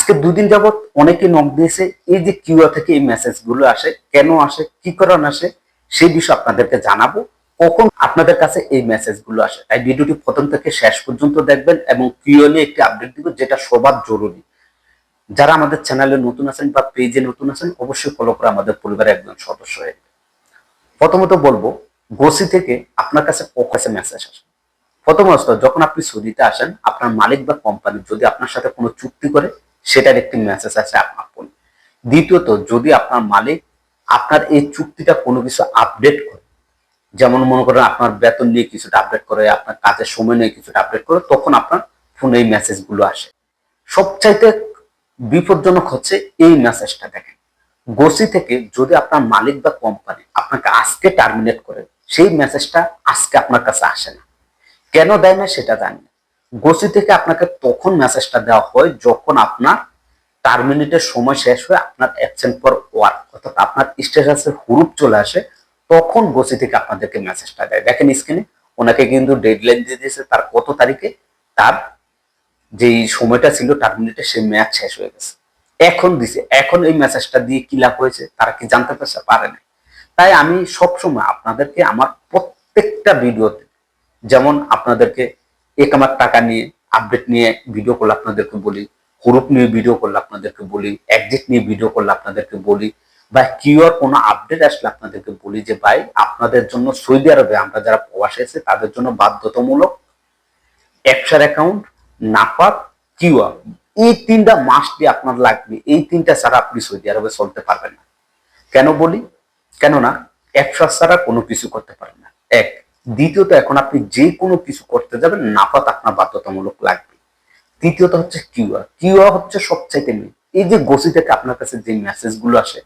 আজকে দুদিন যাবত অনেকে নক দিয়েছে, এই যে কিউআ থেকে এই মেসেজগুলো আসে, কেন আসে, কি কারণ আসে সেই বিষয়ে আপনাদেরকে জানাব। কখন আপনাদের কাছে এই মেসেজগুলো আসে? তাই ভিডিওটি প্রথম থেকে শেষ পর্যন্ত দেখবেন এবং কিউআ নিয়ে একটি আপডেট দিব, যেটা সবার জরুরি। যারা আমাদের চ্যানেলে নতুন আছেন বা পেজে নতুন আছেন, অবশ্যই ফলো করে আমাদের পরিবারের একজন সদস্য হয়ে প্রথমত বলব, গোসি থেকে আপনার কাছে কাছে মেসেজ আসে। প্রথমত, যখন আপনি সৌদিতে আসেন, আপনার মালিক বা কোম্পানি যদি আপনার সাথে কোনো চুক্তি করে সেটার একটি মেসেজ আছে আপনার ফোন দ্বিতীয়ত, যদি আপনার মালিক আপনার এই চুক্তিটা কোনো কিছু আপডেট করে, যেমন মনে করেন আপনার বেতন নিয়ে কিছুটা আপডেট করে, আপনার কাজের সময় নিয়ে কিছুটা আপডেট করে, তখন আপনার ফোনে এই মেসেজগুলো আসে। সবচাইতে বিপজ্জনক হচ্ছে এই মেসেজটা দেখেন। গোসি থেকে যদি আপনার মালিক বা কোম্পানি আপনাকে আজকে টার্মিনেট করে, সেই মেসেজটা আজকে আপনার কাছে আসে না। কেন দেয় না সেটা জানি গোসি থেকে আপনাকে তখন মেসেজটা দেওয়া হয় যখন আপনার টার্মিনেটের সময় শেষ হয়ে আপনার অ্যাবসেন্ট পর ওয়ার্ক অর্থাৎ আপনার স্ট্যাটাসের হুরুপ চলে আসে, তখন গোসি থেকে আপনাদেরকে মেসেজটা দেয়। দেখেন স্ক্রিনে ওনাকে কিন্তু ডেডলাইন দিয়ে দিয়েছে তার কত তারিখে? তার যেই সময়টা ছিল টার্মিনেটের সেই ম্যাচ শেষ হয়ে গেছে। এখন দিছে। এখন এই মেসেজটা দিয়ে কি লাভ হয়েছে, তারা কি জানতে পারছে? পারে না তাই আমি সবসময় আপনাদেরকে আমার প্রত্যেকটা ভিডিওতে যেমন আপনাদেরকে এক আমার টাকা নিয়ে আপডেট নিয়ে ভিডিও করলে আপনাদেরকে বলি হুরুপ নিয়ে ভিডিও করলে আপনাদেরকে বলি একজিট নিয়ে ভিডিও করলে আপনাদেরকে বলি বা কিউআর কোনো আপডেট আসলে আপনাদেরকে বলি যে, ভাই, আপনাদের জন্য সৌদি আরবে আমরা যারা প্রবাসে আছে, তাদের জন্য বাধ্যতামূলক একশার অ্যাকাউন্ট নাপাক কিউআর এই তিনটা মাসটি আপনার লাগবে। এই তিনটা ছাড়া আপনি সৌদি আরবে চলতে পারবেন না। কেন বলি? কেননা একশো ছাড়া কোনো কিছু করতে পারেন না। এক দ্বিতীয়ত, এখন আপনি যে কোনো কিছু করতে যাবেন নাপাত আপনার বাধ্যতামূলক লাগবে। তৃতীয়ত হচ্ছে কিউআর কিউআর হচ্ছে সবচাইতে মেন এই যে গোসি থেকে আপনার কাছে যে মেসেজগুলো আসে,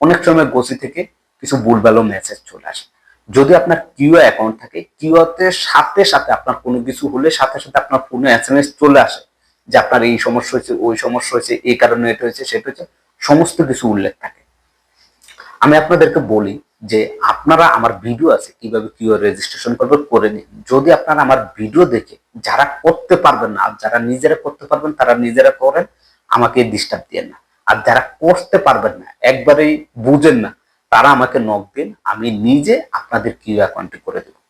অনেক সময় গোসি থেকে কিছু ভুলভালো মেসেজ চলে আসে। যদি আপনার কিউআর অ্যাকাউন্ট থাকে কিউআতে সাথে সাথে আপনার কোনো কিছু হলে সাথে সাথে আপনার ফোনে এস এম এস চলে আসে যে আপনার এই সমস্যা হয়েছে, ওই সমস্যা হয়েছে, এই কারণে এটা হয়েছে, সেটা হয়েছে, সমস্ত কিছু উল্লেখ থাকে। আমি আপনাদেরকে বলি যে আপনারা আমার ভিডিও আছে, কীভাবে কিউআর রেজিস্ট্রেশন করবেন করে নিন। যদি আপনারা আমার ভিডিও দেখে যারা করতে পারবেন না, আর যারা নিজেরা করতে পারবেন, তারা নিজেরা করেন, আমাকে ডিস্টার্ব দিয়ে না। আর যারা করতে পারবেন না, একবারেই বুঝেন না, তারা আমাকে নক দিন, আমি নিজে আপনাদের কিউ অ্যাকাউন্টে করে দেবো।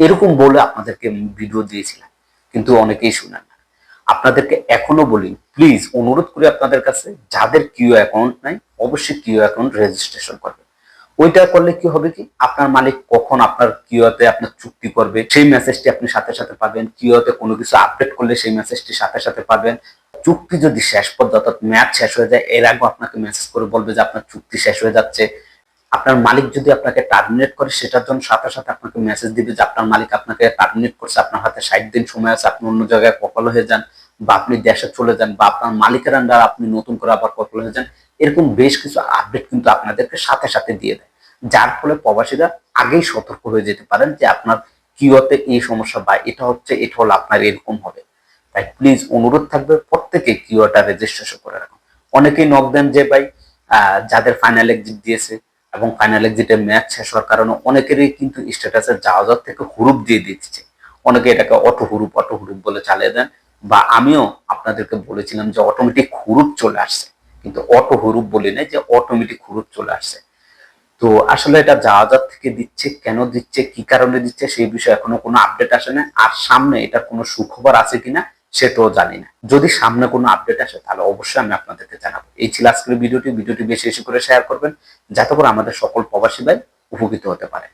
এরকম বলে আপনাদেরকে ভিডিও দিয়েছিলাম, কিন্তু অনেকেই শুনেন না। আপনাদেরকে এখনও বলি প্লিজ অনুরোধ করি আপনাদের কাছে, যাদের কিউ অ্যাকাউন্ট নাই, অবশ্যই কিউ অ্যাকাউন্ট রেজিস্ট্রেশন করবে ওইটা করলে কি হবে কি? আপনার মালিক কখন আপনার কিওতে আপনার চুক্তি করবে, সেই মেসেজটি আপনি সাথে সাথে পাবেন। কিওতে কোনো কিছু আপডেট করলে সেই মেসেজটি সাথে সাথে পাবেন। চুক্তি যদি শেষ পর্যন্ত অর্থাৎ ম্যাচ শেষ হয়ে যায়, এর আগেও আপনাকে মেসেজ করে বলবে যে আপনার চুক্তি শেষ হয়ে যাচ্ছে। আপনার মালিক যদি আপনাকে টার্মিনেট করে, সেটার জন্য সাথে সাথে আপনাকে মেসেজ দিবে যে আপনার মালিক আপনাকে টার্মিনেট করছে, আপনার হাতে ষাট দিন সময় আছে, আপনি অন্য জায়গায় কপাল হয়ে যান বা আপনি দেশে চলে যান বা আপনার মালিকের আন্ডার আপনি নতুন করে আবার কপাল হয়ে যান। এরকম বেশ কিছু আপডেট কিন্তু আপনাদেরকে সাথে সাথে দিয়ে দেয়। যার ফলে প্রবাসীরা আগেই সতর্ক হয়ে যেতে পারেন যে আপনার কিওতে এই সমস্যা বা এটা হচ্ছে, এটা হলো আপনার এরকম হবে। তাই প্লিজ অনুরোধ থাকবে প্রত্যেকে কিওটা রেজিস্ট্রেশন করে রাখুন। অনেকেই নক দেন যে ভাই যাদের ফাইনাল এক্সিট দিয়েছে এবং ফাইনাল এক্সিটে ম্যাচ শেষ হওয়ার কারণে অনেকেরই কিন্তু স্ট্যাটাসের যাওয়া থেকে হুরুপ দিয়ে দিচ্ছে। অনেকে এটাকে অটো হুরুপ অটো হুরুপ বলে চালিয়ে দেন বা আমিও আপনাদেরকে বলেছিলাম যে অটোমেটিক হুরুপ চলে আসছে। কিন্তু অটো হুরুপ বলি না যে অটোমেটিক হুরুপ চলে আসছে। তো আসলে এটা জাহাজার থেকে দিচ্ছে, কেন দিচ্ছে, কি কারণে দিচ্ছে, সেই বিষয়ে এখনও কোনো আপডেট আসে না আর সামনে এটা কোনো সুখবর আছে কিনা, সেটাও জানি না। যদি সামনে কোনো আপডেট আসে, তাহলে অবশ্যই আমি আপনাদেরকে জানাব। এই ছিল আজকের ভিডিওটি। ভিডিওটি বেশি বেশি করে শেয়ার করবেন, যাতে করে আমাদের সকল প্রবাসী ভাই উপকৃত হতে পারে।